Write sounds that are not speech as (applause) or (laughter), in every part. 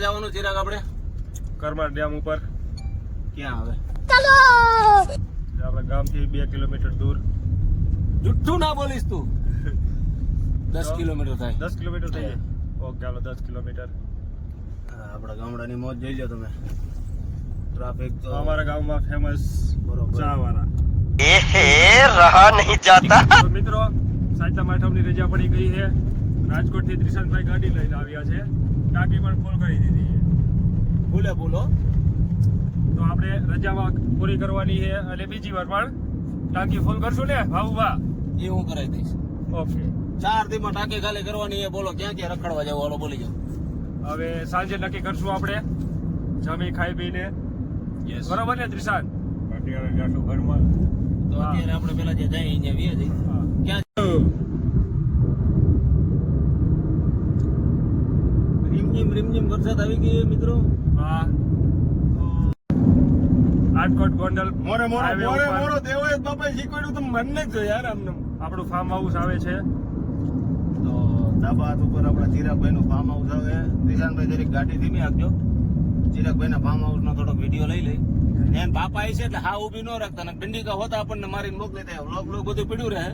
ક્યાં જવાનું ચિરાગ આપણે? કરમાર ડેમ ઉપર. ક્યાં આવે? ચલો! આપણા ગામથી બે કિલોમીટર દૂર. જુઠ્ઠું ના બોલીશ તું. (laughs) દસ કિલોમીટર થાય. દસ કિલોમીટર થઈ ઓકે ચાલો દસ કિલોમીટર. આપણા ગામડાની મોજ જઈ લો તમે. ટ્રાફિક તો અમારા ગામમાં ફેમસ બરોબર. ચા વાળા એ રહા નહીં જાતા. મિત્રો સાતમ આઠમની રજા પડી ગઈ છે. રાજકોટથી ત્રિશંકભાઈ ગાડી લઈને આવ્યા છે. ટાંકી પણ ફૂલ કરી દીધી છે. ભૂલે ભૂલો તો આપણે રજામાં પૂરી કરવાની છે અને બીજી વાર પણ ટાંકી ફૂલ કરશું ને? ભાવ વાહ એ હું કરાવી દઈશ. ઓકે. ચાર દીમાં ટાંકી ખાલી કરવાની એ બોલો ક્યાં ક્યાં રખડવા જવું? હાલો બોલી જાઓ. હવે સાંજે નક્કી કરશું આપણે. જમી ખાઈ પીને. બરોબર ને ત્રિશાંત અત્યારે જાશું ઘરમાં. તો અત્યારે આપણે પેલા જે જઈએ અહીંયા વીએ જઈએ. ક્યાં વરસાદ આવી ગયો મિત્રો? હા. રાજકોટ ગોંડલ મોરે મોરે મોરે મોરો દેવાય બાપા શીખવાડ્યું તો મને જ યાર આમને. આપણું ફાર્મ હાઉસ આવે છે. તો ધાબા ઉપર આપણા ચિરાગભાઈ નું ફાર્મ હાઉસ આવે. દિશાંતભાઈ જરીક ગાડી ધીમી આપજો ચિરાગભાઈ ના ફાર્મ હાઉસ નો થોડોક વીડિયો લઈ લઈ. એન બાપા આવી છે એટલે હા ઊભી ન રાખતા. ને કા હોતા આપણને મારીને મોકલી દે. વ્લોગ વ્લોગ બધું પડ્યું રહે.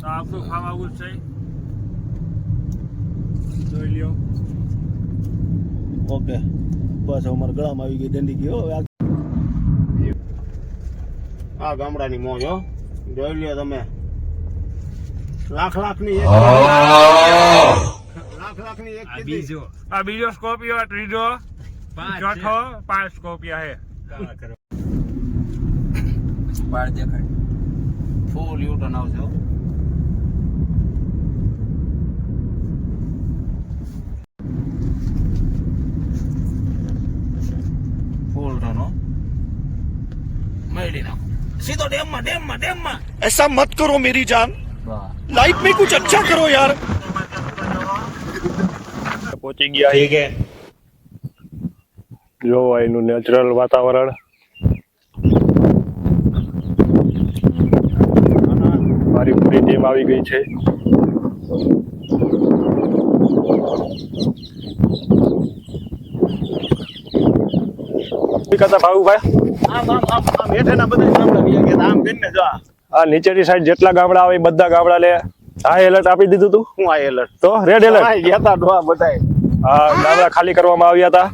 તો આપણું ફાર્મ હાઉસ છે. જોઈ લ્યો. ઓકે. બસ અમારા ગળામાં આવી ગઈ દંડિકી હો આ ગામડાની મોજ હો. જોઈ લ્યો તમે. લાખ લાખની એક લાખ લાખની એક બીજો. આ બીજો સ્કોપિયો આ ત્રીજો. ચોથો પાંચ સ્કોપિયા હે ફૂલ યુટર્ન આવશે હો. ફૂલ ટર્ન હો મેળી નાખો સીધો ડેમમાં ડેમમાં ડેમમાં ऐसा मत करो मेरी जान વાહ लाइफ में कुछ अच्छा करो यार પહોંચી ગયા ઠીક હે જો એનું નેચરલ વાતાવરણ મારી પૂરી ટીમ આવી ગઈ છે કરીને જો આ. નીચેની સાઈડ જેટલા ગામડા આવે બધા ગામડા લે. હાઈ એલર્ટ આપી દીધું તું? હું આ એલર્ટ તો રેડ એલર્ટ ગયા તા ડોહા બધાય. હા ગામડા ખાલી કરવામાં આવ્યા હતા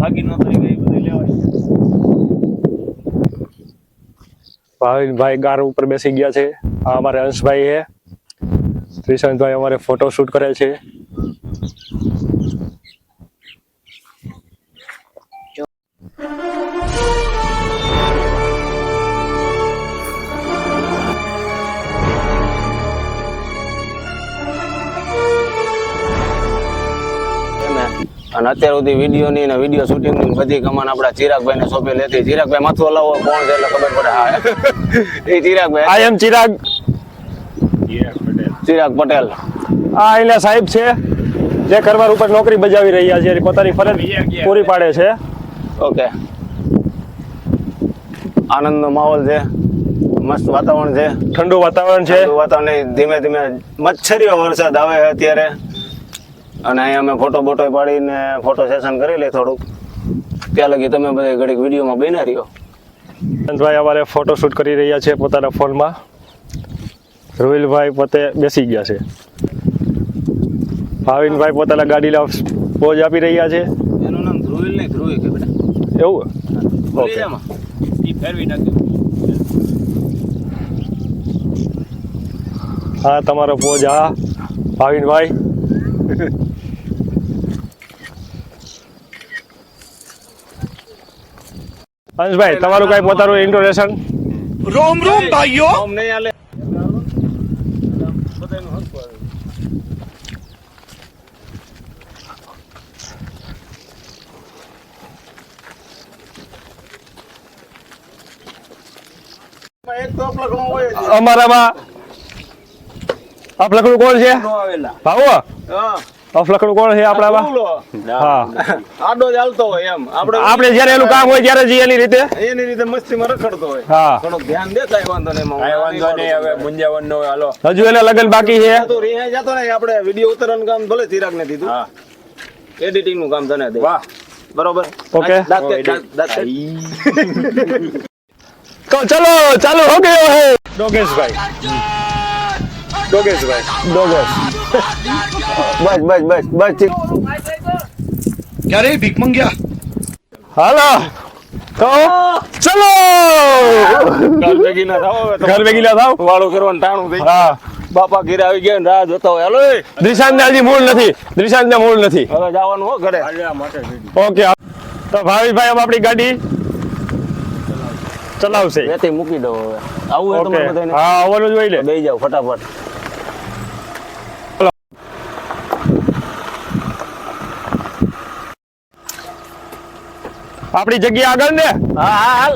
બાકી નો થઈ ગઈ બધી લેવાય ભાવિનભાઈ ગાર ઉપર બેસી ગયા છે. આ અમારે હંસભાઈ છે. શ્રીશાંતભાઈ અમારે ફોટો શૂટ કરે છે. અને અત્યાર સુધી વીડિયો ની ને વીડિયો શૂટિંગની બધી કમાન આપડા ચિરાગભાઈ ને સોંપે લેતી. ચિરાગભાઈ માથું હલાવો કોણ છે એટલે ખબર પડે. હા. (laughs) એ ચિરાગભાઈ. આઈ એમ ચિરાગ. ચિરાગ પટેલ. આ એના સાહેબ છે જે કરવાર ઉપર નોકરી બજાવી રહ્યા છે પોતાની ફરજ પૂરી પાડે છે. ઓકે. આનંદ નો માહોલ છે મસ્ત વાતાવરણ છે. ઠંડુ વાતાવરણ છે. વાતાવરણ ધીમે ધીમે મચ્છરીઓ વરસાદ આવે અત્યારે. અને અહીંયા અમે ફોટો બોટો પાડીને ફોટો સેશન કરી લઈએ થોડુંક. ત્યાં લગી તમે બધા ઘડીક વિડીયોમાં બન્યા રહ્યો. અંશભાઈ અમારે ફોટો શૂટ કરી રહ્યા છે પોતાના ફોનમાં. રોહિલભાઈ પોતે બેસી ગયા છે. ભાવિનભાઈ પોતાના ગાડીના પોજ આપી રહ્યા છે. એનું નામ ધ્રુવિલ નહીં ધ્રુવી કે બેટા? એવું? ઓકે. ઈ ફેરવી નાખ્યું હા તમારો પોજ હા. ભાવિનભાઈ. હંસભાઈ તમારું કઈ પોતાનું ઇન્ટ્રોડક્શન રોમ રોમ ભાઈઓ! અમારામાં આપ લખડું કોણ છે? ભાવો હા. કોણ છે આપણા હા. આડો ચાલતો હોય એમ. આપણે આપણે જ્યારે એનું કામ હોય ત્યારે જઈએ એની રીતે? એની રીતે મસ્તીમાં રખડતો હોય. હા. થોડો ધ્યાન દે કાંઈ વાંધો નહીં એમાં. વાંધો નહીં હવે મુંજાવન નો હાલો. હજુ એને લગન બાકી છે. તો રે જતો ને આપણે વીડિયો ઉતારવાનું કામ ભલે ચિરાગ ને દીધું. હા. એડિટિંગનું કામ તને દે. વાહ. બરોબર? ઓકે. તો ચલો ચાલુ હો ગયો હે. ડોગેશભાઈ. ડોગેશભાઈ. ડોગેશ. બસ બસ બસ બસ ક્યારે? ભીખ મંગ્યા હાલો. ચલો. ઘર ભેગી ના થાવ વાળો કરવાનું ટાણું થઈ હા. બાપા ઘેર આવી ગયા ને રાહ જોતા હોય. હાલો દ્રિશાંત હજી મૂળ નથી. દ્રિશાંત મૂળ નથી. હવે જવાનું હો ઘરે. ઓકે તો ભાવિભાઈ હવે આપણી ગાડી ચલાવશે. એથી મૂકી દો હવે. આવું હોય તમારે બધાને. હા આવવાનું જોઈ લે. દઈ જાવ ફટાફટ. આપણી જગ્યા આગળ ને? હા હાલ.